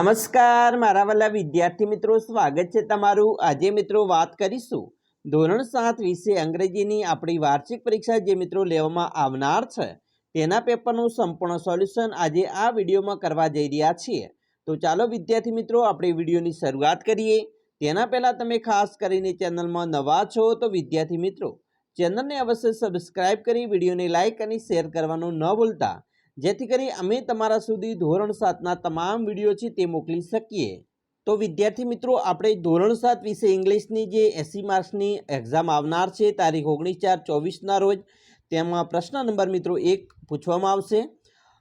નમસ્કાર, મારા વાલા વિદ્યાર્થી મિત્રો, સ્વાગત છે તમારું. આજે મિત્રો વાત કરીશું ધોરણ સાત વિશે અંગ્રેજીની આપણી વાર્ષિક પરીક્ષા જે મિત્રો લેવામાં આવનાર છે, તેના પેપરનું સંપૂર્ણ સોલ્યુશન આજે આ વિડીયોમાં કરવા જઈ રહ્યા છીએ. તો ચાલો વિદ્યાર્થી મિત્રો, આપણે વિડીયોની શરૂઆત કરીએ. તેના પહેલાં તમે ખાસ કરીને ચેનલમાં નવા છો તો વિદ્યાર્થી મિત્રો, ચેનલને અવશ્ય સબસ્ક્રાઇબ કરી વિડીયોને લાઇક અને શેર કરવાનું ન ભૂલતા. જેથી કરી અમે તમારા સુધી ધોરણ સાતના તમામ વીડિયો છે તે મોકલી શકીએ. તો વિદ્યાર્થી મિત્રો, આપણે ધોરણ સાત વિશે ઇંગ્લિશની જે એસી માર્ક્સની એક્ઝામ આવનાર છે, તારીખ ઓગણીસ ચાર ચોવીસના રોજ, તેમાં પ્રશ્ન નંબર મિત્રો એક પૂછવામાં આવશે.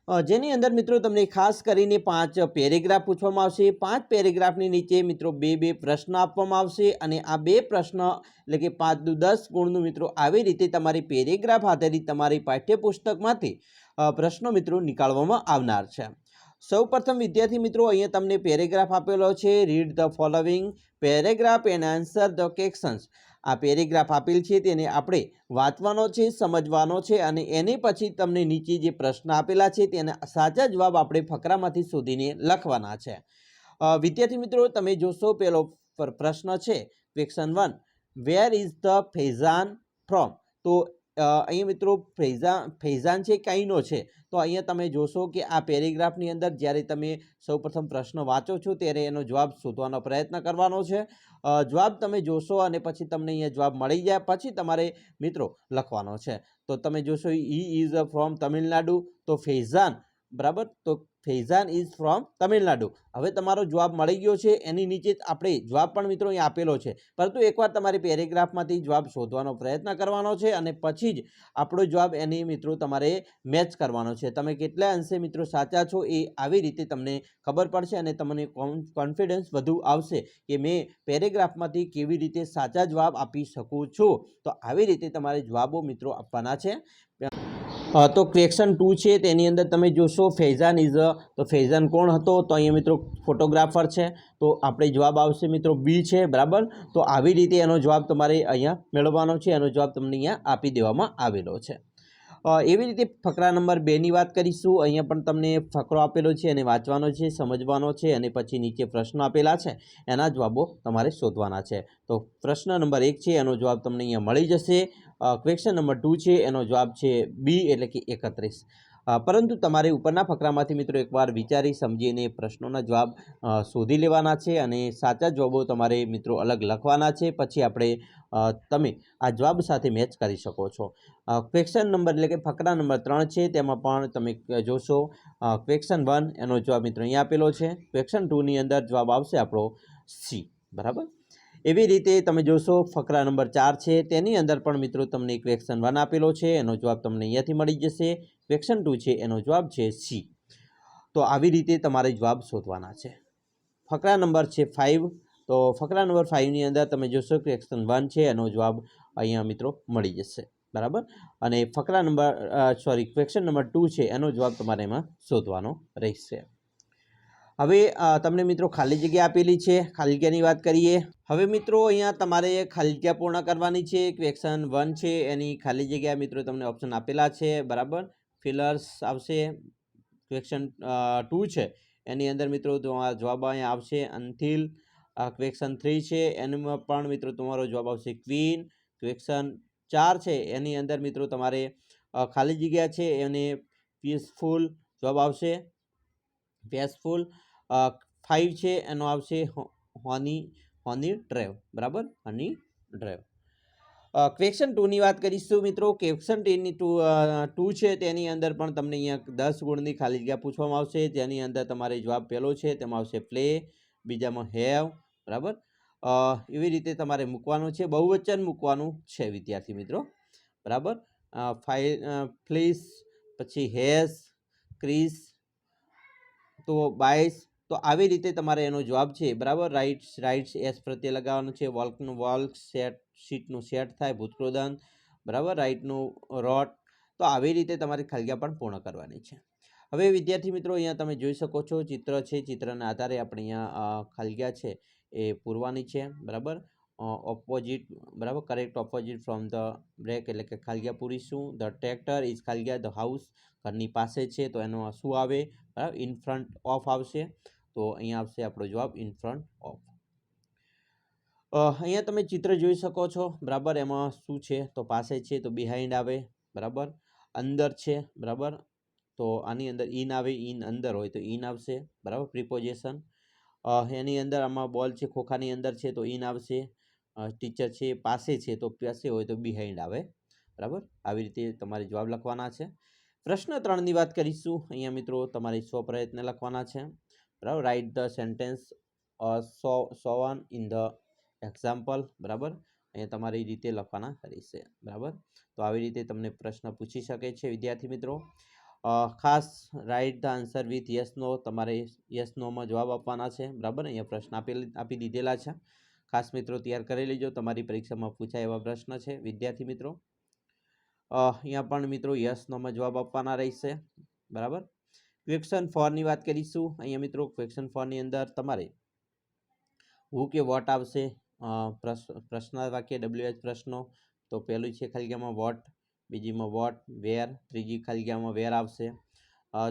જેની અંદર મિત્રો તમને ખાસ કરીને પાંચ પેરેગ્રાફ પૂછવામાં આવશે. પાંચ પેરેગ્રાફની નીચે મિત્રો બે બે પ્રશ્ન આપવામાં આવશે અને આ બે પ્રશ્ન એટલે કે પાંચ દુ દસ ગુણનું મિત્રો આવી રીતે તમારી પેરેગ્રાફ આધારિત તમારી પાઠ્યપુસ્તકમાંથી પ્રશ્નો મિત્રો નીકાળવામાં આવનાર છે. સૌ પ્રથમ વિદ્યાર્થી મિત્રો અહીંયા તમને પેરેગ્રાફ આપેલો છે. Read the following paragraph and answer the questions આ પેરેગ્રાફ આપેલ છે તેને આપણે વાંચવાનો છે, સમજવાનો છે અને એની પછી તમને નીચે જે પ્રશ્ન આપેલા છે તેના સાચા જવાબ આપણે ફકરામાંથી શોધીને લખવાના છે. વિદ્યાર્થી મિત્રો, તમે જોશો પેલો પ્રશ્ન છે. Question one where is the Faizan from તો અહીંયા મિત્રો ફેઝા, ફૈઝાન છે કાઈનો છે? તો અહીંયા તમે જોશો કે આ પેરેગ્રાફની અંદર જ્યારે તમે સૌપ્રથમ પ્રશ્ન વાંચો છો ત્યારે એનો જવાબ શોધવાનો પ્રયત્ન કરવાનો છે. જવાબ તમે જોશો અને પછી તમને અહીંયા જવાબ મળી જાય, પછી તમારે મિત્રો લખવાનો છે. તો તમે જોશો ઈ ઇઝ ફ્રોમ તમિલનાડુ, તો ફૈઝાન, બરાબર? તો ફૈઝાન ઇઝ ફ્રોમ તમિલનાડુ. હવે તમારો જવાબ મળી ગયો છે, એની નીચે આપણે જવાબ પણ મિત્રો અહીં આપેલો છે. પરંતુ એકવાર તમારે પેરેગ્રાફમાંથી જવાબ શોધવાનો પ્રયત્ન કરવાનો છે અને પછી જ આપણો જવાબ એની મિત્રો તમારે મેચ કરવાનો છે. તમે કેટલા અંશે મિત્રો સાચા છો એ આવી રીતે તમને ખબર પડશે અને તમને કોન્ફિડન્સ વધુ આવશે કે મેં પેરેગ્રાફમાંથી કેવી રીતે સાચા જવાબ આપી શકું છું. તો આવી રીતે તમારે જવાબો મિત્રો આપવાના છે. તો ક્રેક્શન ટુ છે, તેની અંદર તમે જોશો, ફેઝાન ઇઝ તો ફૈઝાન કોણ હતો? તો અહીંયા મિત્રો ફોટોગ્રાફર છે, તો આપણે જવાબ આવશે મિત્રો બી છે, બરાબર? તો આવી રીતે એનો જવાબ તમારે અહીંયા મેળવવાનો છે, એનો જવાબ તમને અહીંયા આપી દેવામાં આવેલો છે. એવી રીતે ફકરા નંબર બેની વાત કરીશું, અહીંયા પણ તમને ફકરો આપેલો છે અને વાંચવાનો છે, સમજવાનો છે, અને પછી નીચે પ્રશ્નો આપેલા છે, એના જવાબો તમારે શોધવાના છે. તો પ્રશ્ન નંબર એક છે, એનો જવાબ તમને અહીંયા મળી જશે. ક્વેશ્ચન નંબર ટુ છે, એનો જવાબ છે બી એટલે કે એકત્રીસ. પરંતુ તમારે ઉપરના ફકરામાંથી મિત્રો એકવાર વિચારી સમજીને પ્રશ્નોના જવાબ શોધી લેવાના છે અને સાચા જવાબો તમારે મિત્રો અલગ લખવાના છે. પછી આપણે તમે આ જવાબ સાથે મેચ કરી શકો છો. ક્વેશ્ચન નંબર એટલે કે ફકરા નંબર ત્રણ છે, તેમાં પણ તમે જોશો. ક્વેશ્ચન વન એનો જવાબ મિત્રો અહીંયા આપેલો છે. ક્વેશ્ચન ટુની અંદર જવાબ આવશે આપણો સી બરાબર? એવી રીતે તમે જોશો, ફકરા નંબર ચાર છે, તેની અંદર પણ મિત્રો તમને ક્વેશ્ચન વન આપેલો છે, એનો જવાબ તમને અહીંયાથી મળી જશે. વેક્શન ટુ છે, એનો જવાબ છે સી તો આવી રીતે તમારે જવાબ શોધવાના છે. ફકરા નંબર છે ફાઇવ તો ફકરા નંબર ફાઇવની અંદર તમે જોશો ક્વેશ્ચન વન છે, એનો જવાબ અહીંયા મિત્રો મળી જશે. બરાબર? અને ફકરા number sorry question number two છે, એનો જવાબ તમારે એમાં શોધવાનો રહેશે. હવે તમને મિત્રો ખાલી જગ્યા આપેલી છે ખાલી જગ્યાની વાત કરીએ. હવે મિત્રો, અહીંયા તમારે ખાલી જગ્યા પૂર્ણ કરવાની છે ક્વેશ્ચન વન છે, એની ખાલી જગ્યા મિત્રો તમને ઓપ્શન આપેલા છે, બરાબર? ફિલર્સ આવશે ક્વેશ્ચન ટુ છે, એની અંદર મિત્રો તમારા જવાબ અહીંયા આવશે અંથિલ ક્વેશ્ચન થ્રી છે એમાં પણ મિત્રો તમારો જવાબ આવશે ક્વીન ક્વેશ્ચન ચાર છે, એની અંદર મિત્રો તમારે ખાલી જગ્યા છે, એને પીસફુલ જવાબ આવશે. પેસફુલ ફાઇવ છે, એનો આવશે હોની હોની ડ્રાઈવ બરાબર? હની ડ્રાઈવ ક્વેશ્ચન ટુની વાત કરીશું મિત્રો. ક્વેશ્ચન ટેનની ટુ ટુ છે, તેની અંદર પણ તમને અહીંયા દસ ગુણની ખાલી જગ્યા પૂછવામાં આવશે. જેની અંદર તમારે જવાબ પહેલો છે, તેમાં આવશે પ્લે બીજામાં હેવ બરાબર? એવી રીતે તમારે મૂકવાનું છે. બહુવચન મૂકવાનું છે, વિદ્યાર્થી મિત્રો. બરાબર? ફાઈ ફ્લીસ પછી હેસ ક્રીસ તો બાઈસ તો આવી રીતે તમારે એનો જવાબ છે બરાબર? રાઇટ્સ રાઇટ્સ, એસ પ્રત્યે લગાવવાનું છે, વોલ્કનું વોલ્ક સેટ સીટનું સેટ થાય ભૂતક્રોદન બરાબર? રાઇટનું રોટ. તો આવી રીતે તમારે ખલગ્યા પણ પૂર્ણ કરવાની છે. હવે વિદ્યાર્થી મિત્રો, અહીંયા તમે જોઈ શકો છો, ચિત્ર છે, ચિત્રના આધારે આપણે અહીંયા ખલગ્યા છે એ પૂરવાની છે, બરાબર? ઓપોઝિટ બરાબર? Correct opposite from the break એટલે કે ખાલગ્યા પૂરીશું. ધ ટ્રેક્ટર ઇઝ ખાલગ્યા ધ હાઉસ ઘરની પાસે છે, તો એનો શું આવે? બરાબર? ઇન ફ્રન્ટ ઓફ આવશે. તો અહીંયા આવશે આપણો જવાબ ઇન ફ્રન્ટ ઓફ અહીંયા તમે ચિત્ર જોઈ શકો છો, બરાબર? એમાં શું છે? તો પાસે છે, તો બિહાઇન્ડ આવે, બરાબર? અંદર છે, બરાબર? તો આની અંદર ઇન આવે ઇન અંદર હોય તો ઇન આવશે, બરાબર? પ્રિપોઝિશન એની અંદર આમાં બોલ છે, ખોખાની અંદર છે, તો ઇન આવશે. ટીચર છે, પાસે છે, તો પાસે હોય તો બિહાઇન્ડ આવે, બરાબર? આવી રીતે તમારે જવાબ લખવાના છે. પ્રશ્ન ત્રણની વાત કરીશું. અહીંયા મિત્રો તમારે સો પ્રયત્ન લખવાના છે. બરાબર? Write the sentence so so one in the example બરાબર? અહીંયા તમારી રીતે લખવાના રહેશે બરાબર? તો આવી રીતે તમને પ્રશ્ન પૂછી શકે છે વિદ્યાર્થી મિત્રો. ખાસ write the answer with yes no તમારે યસ નોમાં જવાબ આપવાના છે બરાબર? અહીંયા પ્રશ્ન આપેલ આપી દીધેલા છે. ખાસ મિત્રો તૈયાર કરી લેજો તમારી પરીક્ષામાં પૂછાય એવા પ્રશ્ન છે. વિદ્યાર્થી મિત્રો અ, અહીંયા પણ મિત્રો યસ નોમાં જવાબ આપવાના રહેશે બરાબર? ક્વેશ્ચન ફોરની વાત કરીશું. અહીંયા મિત્રો ક્વેશ્ચન ફોરની અંદર તમારે હુ કે વોટ આવશે પ્રશ્ન વાક્ય ડબલ્યુ એચ પ્રશ્નો. તો પહેલું છે ખાલીગામાં વોટ બીજીમાં વોટ વેર ત્રીજી ખાલીગામાં વેર આવશે.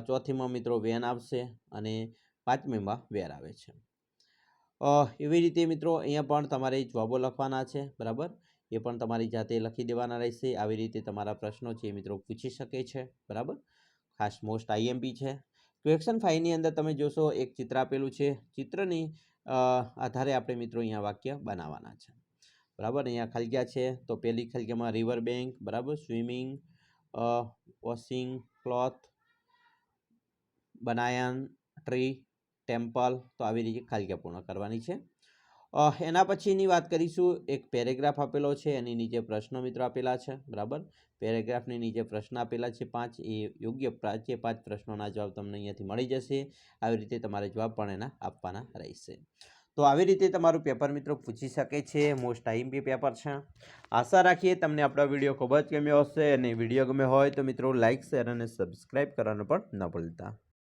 ચોથીમાં મિત્રો વેન આવશે અને પાંચમીમાં વેર આવે છે. એવી રીતે મિત્રો અહીંયા પણ તમારે જવાબો લખવાના છે, બરાબર? એ પણ તમારી જાતે લખી દેવાના રહેશે. આવી રીતે તમારા પ્રશ્નો છે મિત્રો પૂછી શકે છે, બરાબર? ખાસ મોસ્ટ આઈએમપી છે. ક્વેશ્ચન ફાઈવની અંદર તમે જોશો, એક ચિત્ર આપેલું છે. ચિત્રની આધારે આપણે મિત્રો અહીંયા વાક્ય બનાવવાના છે. બરાબર? અહીંયા ખલગ્યા છે. તો પહેલી ખલગ્યામાં રિવર બેંક બરાબર? Swimming washing cloth banyan tree temple તો આવી રીતે ખાલગ્યા પૂર્ણ કરવાની છે. એના પછીની વાત કરીશું. એક પેરેગ્રાફ આપેલો છે, એની નીચે પ્રશ્નો મિત્રો આપેલા છે. બરાબર? પેરેગ્રાફની નીચે પ્રશ્ન આપેલા છે પાંચ. એ યોગ્ય પાંચે પાંચ પ્રશ્નોના જવાબ તમને અહીંયાથી મળી જશે. આવી રીતે તમારે જવાબ પણ એના આપવાના રહેશે. તો આવી રીતે તમારું પેપર મિત્રો પૂછી શકે છે. મોસ્ટ આઈએમપી પેપર છે. આશા રાખીએ તમને આપણો વીડિયો ખૂબ જ ગમ્યો હશે અને વીડિયો ગમ્યો હોય તો મિત્રો લાઇક શેર અને સબસ્ક્રાઈબ કરવાનું પણ ન ભૂલતા.